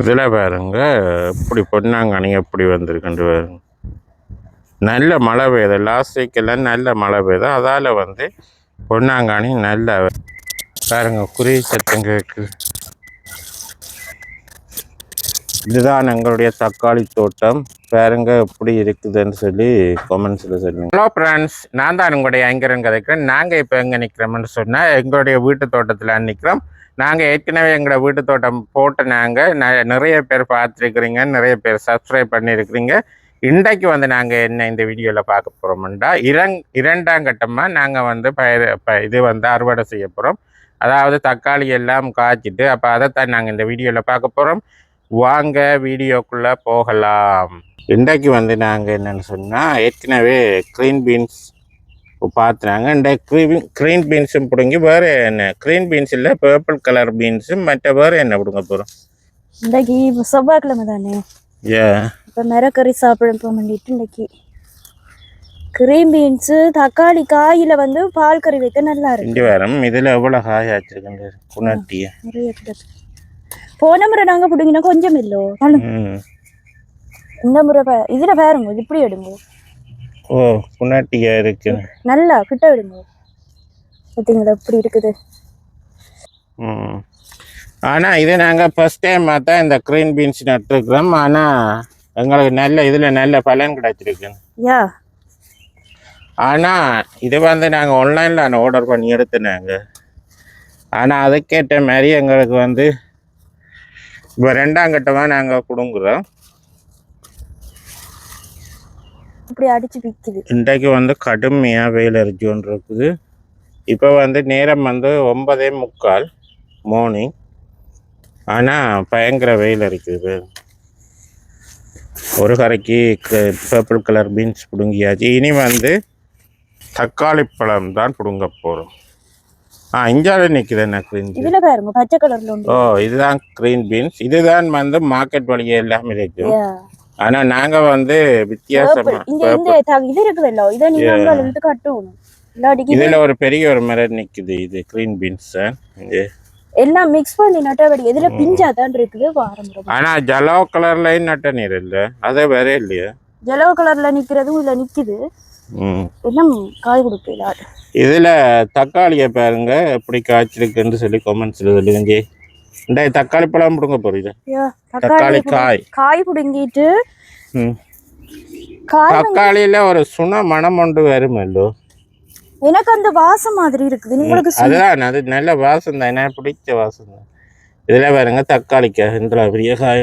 இதில் பாருங்க இப்படி பொன்னாங்கனி எப்படி வந்திருக்குன்னு பாருங்க. நல்ல மழை பெய்யுது. லாஸ்ட் வீக்கெல்லாம் நல்ல மழை பெய்யுது. அதால் வந்து பொன்னாங்காணி நல்ல பாருங்க குருவி சத்தம் கேட்குது. இதுதான் எங்களுடைய தக்காளி தோட்டம். பாருங்க எப்படி இருக்குதுன்னு சொல்லி கமெண்ட்ஸில் சொல்லுங்க. ஹலோ ஃப்ரெண்ட்ஸ் நான் தான் உங்களுடைய ஐங்கரன் கதைக்கிறேன் நாங்கள் இப்போ எங்கே நிற்கிறோம்னு சொன்னால் எங்களுடைய வீட்டு தோட்டத்தில் நிற்கிறோம் நாங்கள் ஏற்கனவே எங்களோட வீட்டு தோட்டம் போட்டு நாங்கள் நிறைய பேர் பார்த்துருக்குறீங்க நிறைய பேர் சப்ஸ்கிரைப் பண்ணியிருக்கிறீங்க இன்றைக்கு வந்து நாங்கள் என்ன இந்த வீடியோவில் பார்க்க போகிறோம்டா இரங் இரண்டாம் கட்டமாக நாங்கள் வந்து பயிர் ப இது வந்து அறுவடை செய்ய போகிறோம் அதாவது தக்காளி எல்லாம் காய்ச்சிட்டு அப்போ அதைத்தான் நாங்கள் இந்த வீடியோவில் பார்க்க போகிறோம் வாங்க வீடியோக்குள்ளே போகலாம். இன்றைக்கு வந்து நாங்கள் என்னென்னு சொன்னால் ஏற்கனவே க்ரீன் பீன்ஸ் பார்த்துனாங்க இந்த க்ரீன் க்ரீன் பீன்ஸும் பிடுங்கி வேறு என்ன? க்ரீன் பீன்ஸ் இல்லை பர்பிள் கலர் பீன்ஸும் மற்ற வேறு என்ன பிடுங்க போகிறோம் இன்றைக்கு செவ்வாய்க்கிழமை தானே? ஏ இப்போ மிரக்கறி சாப்பிட போக வேண்டிட்டு இன்னைக்கு கிரீம் பீன்ஸு தக்காளி காயில் வந்து பால் கறி வைக்க நல்லா இருக்கு இங்கே வேறும் இதில் எவ்வளோ காய் ஆச்சிருக்குங்க குணட்டியை. நிறைய போன முறை நாங்கள் பிடிங்கினா கொஞ்சம் இல்லோ? இந்த முறை இதில் பாருங்க இப்படி எடுங்க. ஓ குணட்டியா இருக்கு. நல்லா கிட்ட விடுங்க. பார்த்தீங்களா இப்படி இருக்குது? ம். ஆனால் இது நாங்கள் ஃபஸ்ட் டைம் பார்த்தா இந்த க்ரீன் பீன்ஸ் நட்டுருக்குறோம். ஆனால் எங்களுக்கு நல்ல இதில் நல்ல பலன் கிடைச்சிருக்கு. யா? ஆனால் இது வந்து நாங்கள் ஆன்லைனில் ஆர்டர் பண்ணி எடுத்துனாங்க. ஆனால் அதுக்கேற்ற மாதிரி எங்களுக்கு வந்து இப்போ ரெண்டாம் கட்டமாக நாங்கள் கொடுங்குறோம் இப்படி அடிச்சு விற்கிது இன்றைக்கு வந்து கடுமையாக வெயில் அரிச்சுன்னு இருக்குது இப்போ வந்து நேரம் வந்து ஒன்பதே முக்கால் மார்னிங் ஆனால் பயங்கர வெயில் அரிக்குது ஒரு கரைக்கு பர்பிள் கலர் பீன்ஸ் பிடுங்கியாச்சு. இனி வந்து தக்காளி பழம் தான் பிடுங்க போகிறோம் ஆ இஞ்சால நிற்குது என்ன க்ரீன் இதில் பாருங்க பச்சை கலர்ல ஓ இதுதான் க்ரீன் பீன்ஸ் இதுதான் வந்து மார்க்கெட் வழியே எல்லாமே இருக்கும் யா ஆனால் நாங்கள் வந்து த- இது இருக்குதுல்ல இதை நீங்க அங்கே இருந்து கட்டணும். இதில் ஒரு பெரிய ஒரு மரம் நிற்குது இது க்ரீன் பீன்ஸ் இது எல்லாம் மிக்ஸ் பண்ணி நட்டபடி எதுல பிஞ்சா தான் இருக்குது வாரம் ஆனால் ஜலோ கலர்லையும் நட்ட நீர் இல்லை அதே வேற இல்லையா. ஜெலவ கலர்ல நிக்கிறதும் இதுல நிக்குது. எல்லாம் காய் கொடுக்கல. இதில் தக்காளியை பாருங்க எப்படி காய்ச்சிருக்குன்னு சொல்லி கமெண்ட்ஸில் சொல்லுங்க இந்த தக்காளி பழம் பிடுங்க போறீங்க தக்காளி தக்காளி காய் காய் புடுங்கிட்டு காய் தக்காளியில் ஒரு சுன மனம் ஒன்று வருமல்லோ எனக்கு அந்த வாசம் மாதிரி இருக்குது உங்களுக்கு அதுதான் அது நல்ல வாசம் தான் எனக்கு பிடிச்ச வாசம் தான் இதில் பாருங்க தக்காளிக்காய் இந்த பெரிய காய்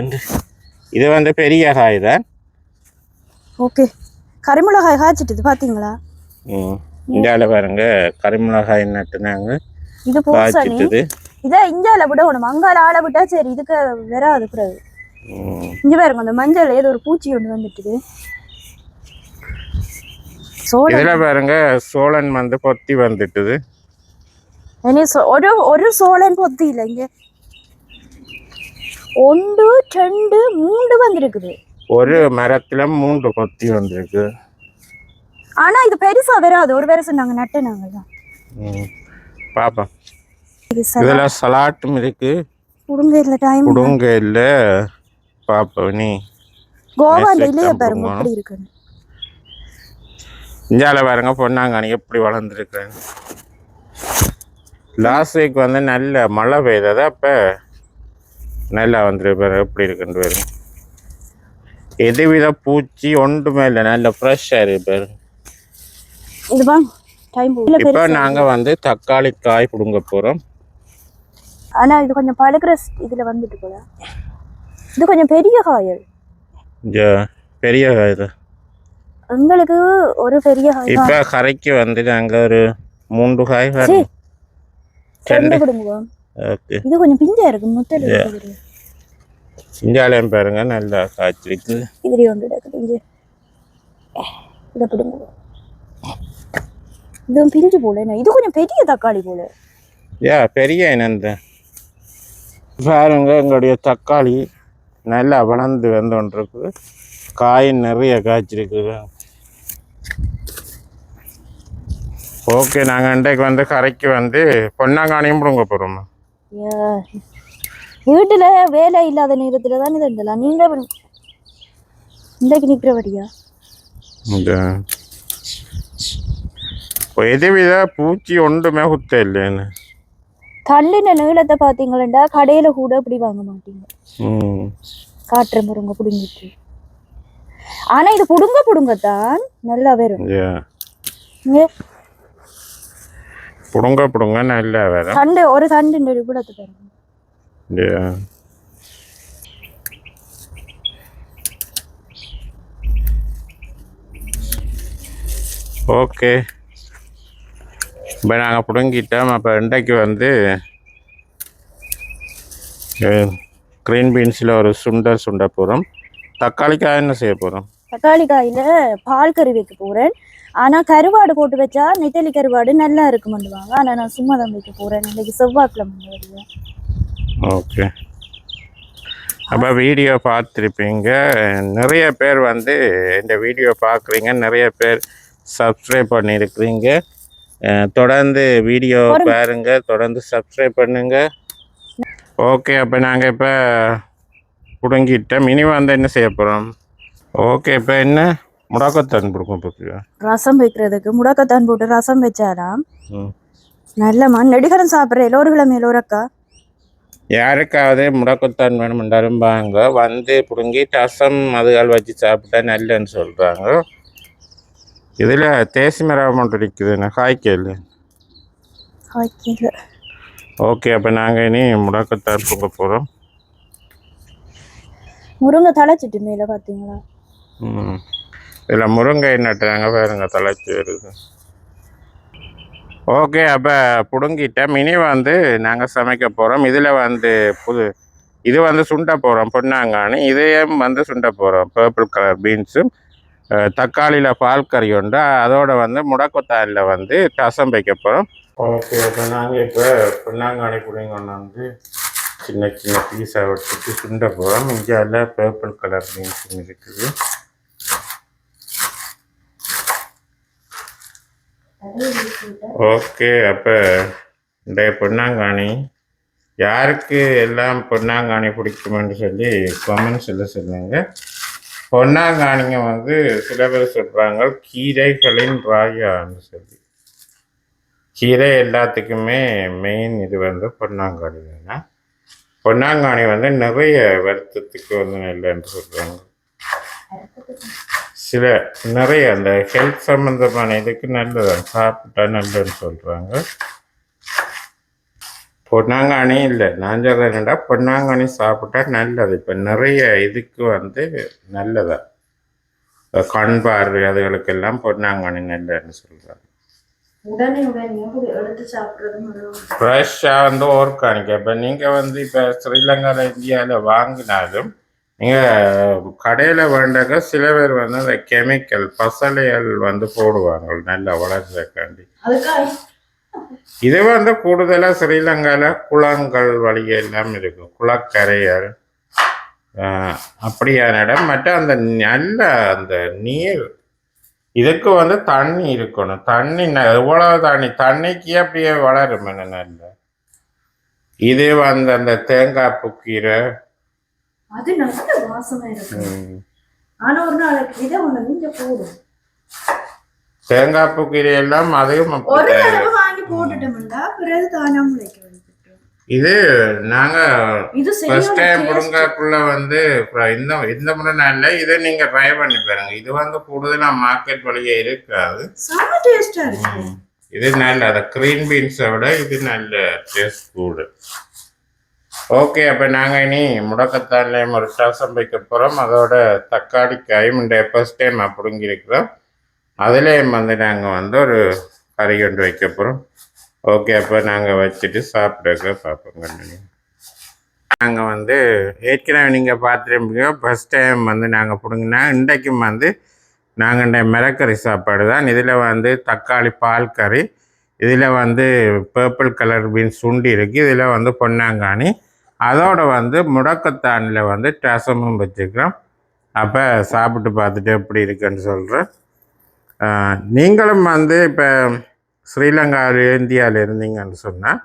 இது வந்து பெரிய காய் தான் ஓகே கரிமிளகாய் காய்ச்சிட்டுது பாத்தீங்களா ம் இந்தியாவில் பாருங்க கரிமிளகாய் நட்டுனாங்க இது பூசணி காய்ச்சிட்டுது இதை இஞ்சால விடணும் அங்கால ஆளை விட்டா சரி இதுக்கு வராது ம் இங்க பாருங்க அந்த மஞ்சள் ஏதோ ஒரு பூச்சி ஒன்று வந்துட்டுது. இதில் பாருங்க சோழன் வந்து பொத்தி வந்துட்டுது. இனி ஒரு ஒரு சோளன் பொத்தி இல்லை இங்க. ஒன்று ரெண்டு மூன்று வந்திருக்குது. ஒரு மரத்துல மூன்று கொத்தி வந்திருக்கு. ஆனா இது பெருசா வராது. ஒரு பெருசு நாங்க நட்டு நாங்க தான் சரி இதுல சலாட்டும் இருக்கு. புடுங்க இல்ல டைம் புடுங்க இல்ல. பாப்போம் நீ கோவா அந்த Next இலைய time பாருங்க. எப்படி இருக்குன்னு இந்தியால பாருங்க பொன்னாங்கண்ணி எப்படி வளர்ந்துருக்கு லாஸ்ட் வீக் வந்து நல்ல மழை பெய்தது அப்ப நல்லா வந்துருக்கு பாரு எப்படி இருக்குன்னு பாருங்க. எதுவித பூச்சி ஒன்றுமே இல்லை நல்ல ஃப்ரெஷ்ஷாக இருக்கு பாரு இப்போ பெருசா நாங்க வந்து தக்காளி காய் பிடுங்க போறோம். ஆனா இது கொஞ்சம் பழுக்கிற இதுல வந்துட்டு போல. இது கொஞ்சம் பெரிய காயல். பெரிய காய் தான் எங்களுக்கு ஒரு பெரிய காய் இப்ப கரைக்கு வந்து நாங்க ஒரு மூன்று காய். ரெண்டு. கொடுங்க ஓகே. இது கொஞ்சம் பிஞ்சா இருக்கு முத்தல் இந்தியாலயம் பாருங்க நல்லா காய்ச்சிருக்கு இதுலயே இருக்குது இங்கே. இதை பிடுங்க இது பிஞ்சு போல என்ன? இது கொஞ்சம் பெரிய தக்காளி போல. ஏ பெரிய இனந்த பாருங்க எங்களுடைய தக்காளி நல்லா வளர்ந்து வந்துருக்கு காய் நிறைய காய்ச்சிருக்கு. ஓகே நாங்கள் இன்றைக்கு வந்து கரைக்கு வந்து பொன்னாங்கானியும் பிடுங்க போகிறோம் வீட்டுல வேலை இல்லாத நேரத்துல தான் இது இருந்தலாம் நீங்க அப்படி- இன்றைக்கு நிக்கிறபடியா? இந்த எதுவித பூச்சி ஒன்றுமே குத்த இல்லைன்னு தள்ளின நீளத்தை பாத்தீங்களா கடையில கூட இப்படி வாங்க மாட்டீங்க. காட்டுற முருங்க புடுங்கிட்டு. ஆனா இது புடுங்க புடுங்கத்தான் நல்லா வரும் புடுங்க புடுங்க நல்லா வேற. தண்டு ஒரு தண்டு கூட பாருங்க ஐயா ஓகே. இப்போ நாங்கள் பிடுங்கிட்டோம். அப்போ இன்றைக்கு வந்து க்ரீன் பீன்ஸில் ஒரு சுண்டல் சுண்ட போகிறோம் தக்காளிக்காய் என்ன செய்ய போகிறோம் தக்காளி காயில பால் கறி வைக்க போறேன். ஆனா கருவாடு போட்டு வச்சா நெத்தலி கருவாடு நல்லா இருக்குமெண்டுவாங்க ஆனா நான் சும்மா தான் வைக்க போறேன். இன்னைக்கு செவ்வாய்க்கிழமை வருவேன் ஓகே. அப்போ வீடியோ பார்த்துருப்பீங்க. நிறைய பேர் வந்து இந்த வீடியோ பார்க்குறீங்க. நிறைய பேர் சப்ஸ்கிரைப் பண்ணியிருக்கிறீங்க. தொடர்ந்து வீடியோ பாருங்க தொடர்ந்து சப்ஸ்கிரைப் பண்ணுங்க. ஓகே அப்போ நாங்கள் இப்போ பிடுங்கிட்டோம். இனி வந்து என்ன செய்ய போகிறோம் ஓகே இப்போ என்ன? முடக்கத்தான் கொடுக்கும் இப்போ ரசம் வைக்கிறதுக்கு முடக்கத்தான் போட்டு ரசம் வச்சாராம். ம். நல்ல மண் நெடுகரம் சாப்பிட்ற எல்லோருக்கிழமை எல்லோரக்கா? யாருக்காவது முடக்கத்தான் வேணுமென்றாலும் வாங்க. வந்து பிடுங்கி ரசம் அதுகள் வச்சு சாப்பிட்டா நல்லன்னு சொல்கிறாங்க இதில் தேசி மரம் மட்டும் இருக்குதுண்ணா காய்க்கல் ஓகே ஓகே அப்போ நாங்கள் இனி முடக்கத்தான் பொங்க போகிறோம் முருங்கை தலைச்சிட்டு மேல பாத்தீங்களா ம் இதில் முருங்கை நட்டுறாங்க பாருங்க தலைச்சி வருது ஓகே அப்போ பிடுங்கிட்டோம் இனி வந்து நாங்கள் சமைக்க போகிறோம் இதில் வந்து புது இது வந்து சுண்ட போகிறோம் பொன்னாங்கானி இதையும் வந்து சுண்ட போகிறோம் பர்பிள் கலர் பீன்ஸும் தக்காளியில் பால் கறி உண்டு அதோட வந்து முடக்கொத்தாலில் வந்து ரசம் வைக்க போகிறோம் ஓகே அப்போ நாங்கள் இப்போ பொன்னாங்கானி பிடிங்க வந்து சின்ன சின்ன பீஸாக வச்சுட்டு சுண்ட போகிறோம் இந்தியாவில் பர்பிள் கலர் பீன்ஸும் இருக்குது. ஓகே அப்போ இந்த பொன்னாங்காணி யாருக்கு எல்லாம் பொன்னாங்காணி பிடிக்குமென்னு சொல்லி கமெண்ட்ஸில் சொல்லுங்கள் பொன்னாங்கானிங்க வந்து சில பேர் சொல்கிறாங்க கீரைகளின் ராஜான்னு சொல்லி. கீரை எல்லாத்துக்குமே மெயின் இது வந்து பொன்னாங்கானி தானே? பொன்னாங்கானி வந்து நிறைய வருத்தத்துக்கு வந்து இல்லைன்னு சொல்கிறாங்க சில நிறைய அந்த ஹெல்த் சம்மந்தமான இதுக்கு நல்லதான் சாப்பிட்டா நல்லதுன்னு சொல்கிறாங்க பொன்னாங்கானி இல்லை. நான் சொல்கிறேன்டா பொன்னாங்கானி சாப்பிட்டா நல்லது. இப்போ நிறைய இதுக்கு வந்து நல்லதா? கண் பார்வை அதுகளுக்கெல்லாம் பொன்னாங்கானி நல்லதுன்னு சொல்கிறாங்க உடனே உடனே எடுத்து சாப்பிட்றது ஃப்ரெஷ்ஷாக வந்து ஆர்கானிக் இப்போ நீங்கள் வந்து இப்போ ஸ்ரீலங்காவில் இந்தியாவில் வாங்கினாலும் நீங்கள் கடையில் வேண்டாக்க சில பேர் வந்து அந்த கெமிக்கல் பசலைகள் வந்து போடுவாங்க. நல்லா வளர்றதுக்காண்டி இது வந்து கூடுதலாக ஸ்ரீலங்காவில் குளங்கள் வழி எல்லாம் இருக்கும் குளக்கரைகள் ஆஹ், அப்படியான இடம். மற்ற அந்த நல்ல அந்த நீர் இதுக்கு வந்து தண்ணி இருக்கணும். தண்ணி எவ்வளவு தண்ணி? தண்ணிக்கு அப்படியே வளரும் என்ன நல்ல. இது வந்து அந்த தேங்காய் புக்கீரை அது நல்ல வாசமா இருக்கும் ம், ஆனா ஒரு நாளைக்கு இதை ஒண்ணு நீங்க போடும். தேங்காய் புக்கீரை எல்லாம் அதையும் போட்டுட்டோம்டா பிறகு தானா முளைக்க இது நாங்க ஃபர்ஸ்ட் டைம் சரியான புடுங்கக்குள்ள வந்து இந்த இந்த முறை நாள்ல இதை நீங்க ட்ரை பண்ணி பாருங்க. இது வந்து கூடுதலா மார்க்கெட் வழியே இருக்காது. இது நல்ல அந்த க்ரீன் பீன்ஸை விட இது நல்ல டேஸ்ட் கூடு ஓகே அப்போ நாங்கள் இனி முடக்கத்தான்லேயும் ஒரு ரசம் வைக்க போகிறோம் அதோட தக்காளிக்காயும் இந்த ஃபர்ஸ்ட் டைம் பிடுங்கியிருக்கிறோம். அதுலேயும் வந்து நாங்கள் வந்து ஒரு கறி கொண்டு வைக்க போகிறோம் ஓகே அப்போ நாங்கள் வச்சுட்டு சாப்பிட்றக்க பார்ப்போம் கண்ணு. நாங்கள் வந்து ஏற்கனவே நீங்கள் பார்த்துருப்பீங்க ஃபஸ்ட் டைம் வந்து நாங்கள் பிடுங்கினா இன்றைக்கும் வந்து நாங்கள் இந்த மிளக்கறி சாப்பாடு தான். இதில் வந்து தக்காளி பால் கறி இதில் வந்து பர்பிள் கலர் பீன்ஸ் சுண்டி இருக்குது இதில் வந்து பொன்னாங்கானி அதோட வந்து முடக்கத்தானில் வந்து ரசமும் வச்சுக்கிறோம். அப்போ சாப்பிட்டு பார்த்துட்டு எப்படி இருக்குன்னு சொல்கிறேன் நீங்களும் வந்து இப்போ ஸ்ரீலங்காவில் இந்தியாவில் இருந்தீங்கன்னு சொன்னால்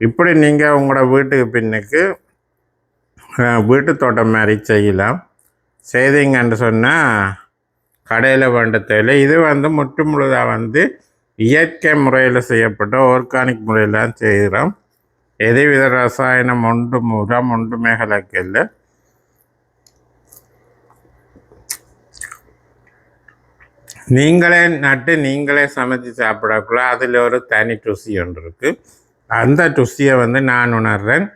இப்படி நீங்கள் உங்களோட வீட்டுக்கு பின்னுக்கு வீட்டு தோட்டம் மாதிரி செய்யலாம். செய்தீங்கன்னு சொன்னால் கடையில் வேண்ட தேவை இது வந்து முற்று முழுதாக வந்து இயற்கை முறையில் செய்யப்பட்ட ஆர்கானிக் முறையில் தான் செய்கிறோம் எதுவித ரசாயனம் ஒன்றும் உரம் ஒன்றுமே கலக்கல. நீங்களே நட்டு நீங்களே சமைச்சு சாப்பிடக்குள்ள அதில் ஒரு தனி ருசி ஒன்று இருக்குது அந்த ருசியை வந்து நான் உணர்றேன்.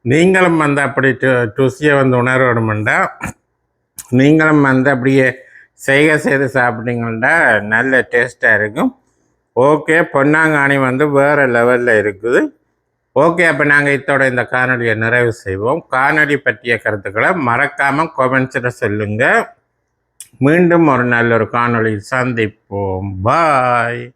நீங்களும் வந்து அப்படி டு- ருசியை வந்து உணரணுமெண்டா நீங்களும் வந்து அப்படியே செய்க செய்து சாப்பிட்டீங்கன்னா நல்ல டேஸ்ட்டாக இருக்கும். ஓகே பொன்னாங்கானி வந்து வேறு லெவலில் இருக்குது. ஓகே அப்போ நாங்கள் இத்தோட இந்த காணொலியை நிறைவு செய்வோம். காணொலி பற்றிய கருத்துக்களை மறக்காமல் கொமெண்ட்ஸில் சொல்லுங்கள் மீண்டும் ஒரு நல்ல ஒரு காணொளியில் சந்திப்போம். பாய்